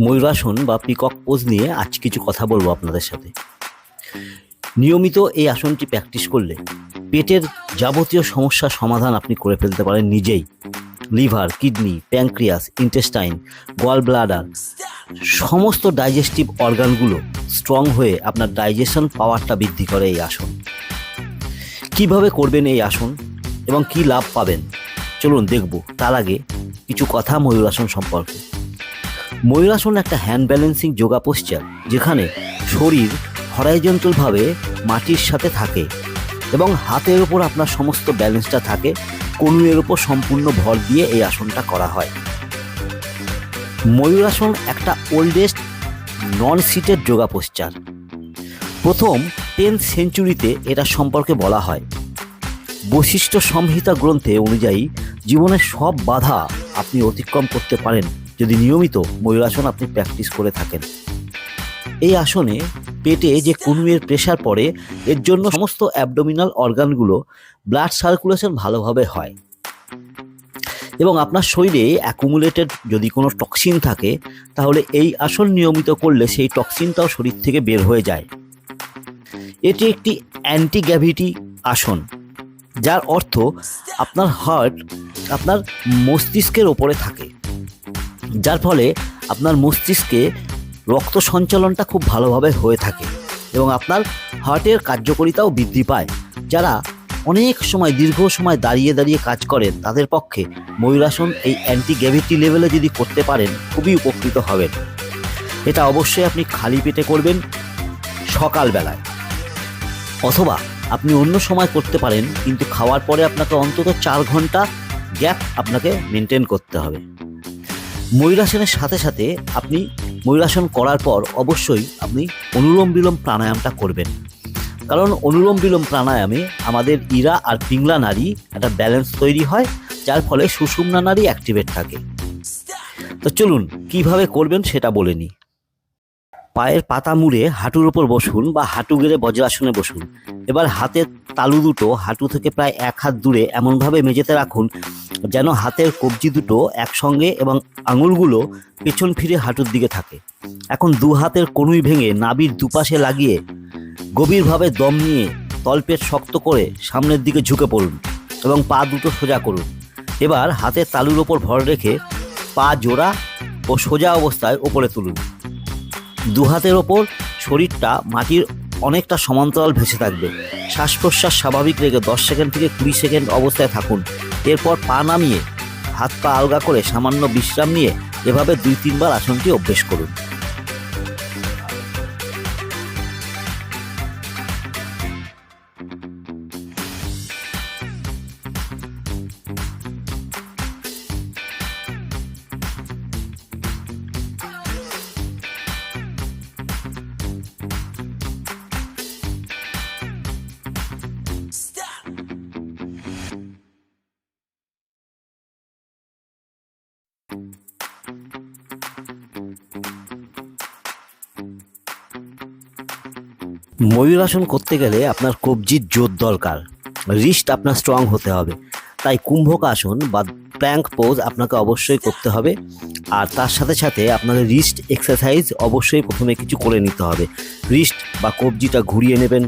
ময়ূরাসন বা peacock pose নিয়ে আজ কিছু কথা বলব আপনাদের সাথে। নিয়মিত এই আসনটি প্র্যাকটিস করলে পেটের যাবতীয় সমস্যার সমাধান আপনি করে ফেলতে পারেন নিজেই। Liver, kidney pancreas intestine, gall bladder সমস্ত ডাইজেস্টিভ অর্গানগুলো স্ট্রং হয়ে আপনার ডাইজেশন পাওয়ারটা বৃদ্ধি করে এই আসন। কীভাবে করবেন এই আসন এবং কি লাভ পাবেন? চলুন দেখব। তার আগে কিছু কথা ময়ূরাসন সম্পর্কে। ময়ূরাসন একটা হ্যান্ড ব্যালেন্সিং যোগা পোশ্চার যেখানে শরীর হরাইজন্টালভাবে মাটির সাথে থাকে এবং হাতের ওপর আপনার সমস্ত ব্যালেন্সটা থাকে কনুয়ের ওপর সম্পূর্ণ ভর দিয়ে এই আসনটা করা হয়। ময়ূরাসন একটা oldest non seated yoga posture প্রথম টেন সেঞ্চুরিতে এটা সম্পর্কে বলা হয়। বৈশিষ্ট্য সংহিতা গ্রন্থে অনুযায়ী জীবনের সব বাধা আপনি অতিক্রম করতে পারেন। যদি নিয়মিত ময়ূরাসন আপনি প্র্যাকটিস করে থাকেন। এই আসনে পেটে যে কনুয়ের প্রেশার পড়ে, এর জন্য সমস্ত অ্যাবডোমিনাল অর্গানগুলো ব্লাড সার্কুলেশন ভালোভাবে হয়। এবং আপনার শরীরে অ্যাকুমুলেটেড যদি কোনো টক্সিন থাকে, তাহলে এই আসন নিয়মিত করলে সেই টক্সিনটাও শরীর থেকে বের হয়ে যায়। এটি একটি অ্যান্টি গ্র্যাভিটি আসন, যার অর্থ আপনার হার্ট আপনার মস্তিষ্কের ওপরে থাকে। যার ফলে আপনার মস্তিষ্কে রক্ত সঞ্চালনটা খুব ভালোভাবে হয়ে থাকে এবং আপনার হার্টের কার্যকারিতাও বৃদ্ধি পায়। যারা অনেক সময়, দীর্ঘ সময় দাঁড়িয়ে দাঁড়িয়ে কাজ করেন, তাদের পক্ষে ময়ূরাসন এই অ্যান্টি গ্র্যাভিটি লেভেলে যদি করতে পারেন, খুবই উপকৃত হবেন। এটা অবশ্যই আপনি খালি পেটে করবেন সকালবেলায়। অথবা আপনি অন্য সময় করতে পারেন, কিন্তু খাওয়ার পরে আপনাকে অন্তত চার ঘণ্টা গ্যাপ আপনাকে মেনটেন করতে হবে। ময়ূরাসনের সাথে সাথে আপনি ময়ূরাসন করার পর অবশ্যই আপনি অনুলোম বিলোম প্রাণায়ামটা করবেন। কারণ অনুলোম বিলোম প্রাণায়ামে আমাদের ইরা আর পিংলা নারী একটা ব্যালেন্স তৈরি হয়, যার ফলে সুষুম্না নারী অ্যাক্টিভেট থাকে। তো চলুন, কীভাবে করবেন সেটা বলে নিই। পায়ের পাতা মুড়ে হাঁটুর ওপর বসুন বা হাঁটু গেড়ে বজ্রাসনে বসুন। এবার হাতের তালু দুটো হাঁটু থেকে প্রায় এক হাত দূরে এমনভাবে মেঝেতে রাখুন, যেন হাতের কবজি দুটো একসঙ্গে এবং আঙুলগুলো পেছন ফিরে হাঁটুর দিকে থাকে। এখন দু হাতের কনুই ভেঙে নাবির দুপাশে লাগিয়ে গভীরভাবে দম নিয়ে তলপেট শক্ত করে সামনের দিকে ঝুঁকে পড়ুন এবং পা দুটো সোজা করুন। এবার হাতের তালুর ওপর ভর রেখে পা জোড়া ও সোজা অবস্থায় ওপরে তুলুন। দু হাতের ওপর শরীরটা মাটির অনেকটা সমান্তরাল ভেসে থাকবে। শ্বাস প্রশ্বাস স্বাভাবিক রেখে দশ সেকেন্ড থেকে কুড়ি সেকেন্ড অবস্থায় থাকুন। এরপর পা নামিয়ে হাত পা আলগা করে সামান্য বিশ্রাম নিয়ে এভাবে দুই তিনবার আসনটি অভ্যেস করুন। ময়ূরাসন করতে গেলে আপনার কবজির জোর দরকার। রিস্ট আপনার স্ট্রং হতে হবে। তাই কুম্ভক আসন বা প্ল্যাঙ্ক পোজ আপনাকে অবশ্যই করতে হবে। আর তার সাথে সাথে আপনাকে রিস্ট এক্সারসাইজ অবশ্যই প্রথমে কিছু করে নিতে হবে। রিস্ট বা কবজিটা ঘুরিয়ে নেবেন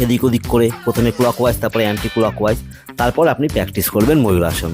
এদিক ওদিক করে। প্রথমে ক্লকওয়াইজ তারপরে অ্যান্টি ক্লকওয়াইজ তারপর আপনি প্র্যাকটিস করবেন ময়ূরাসন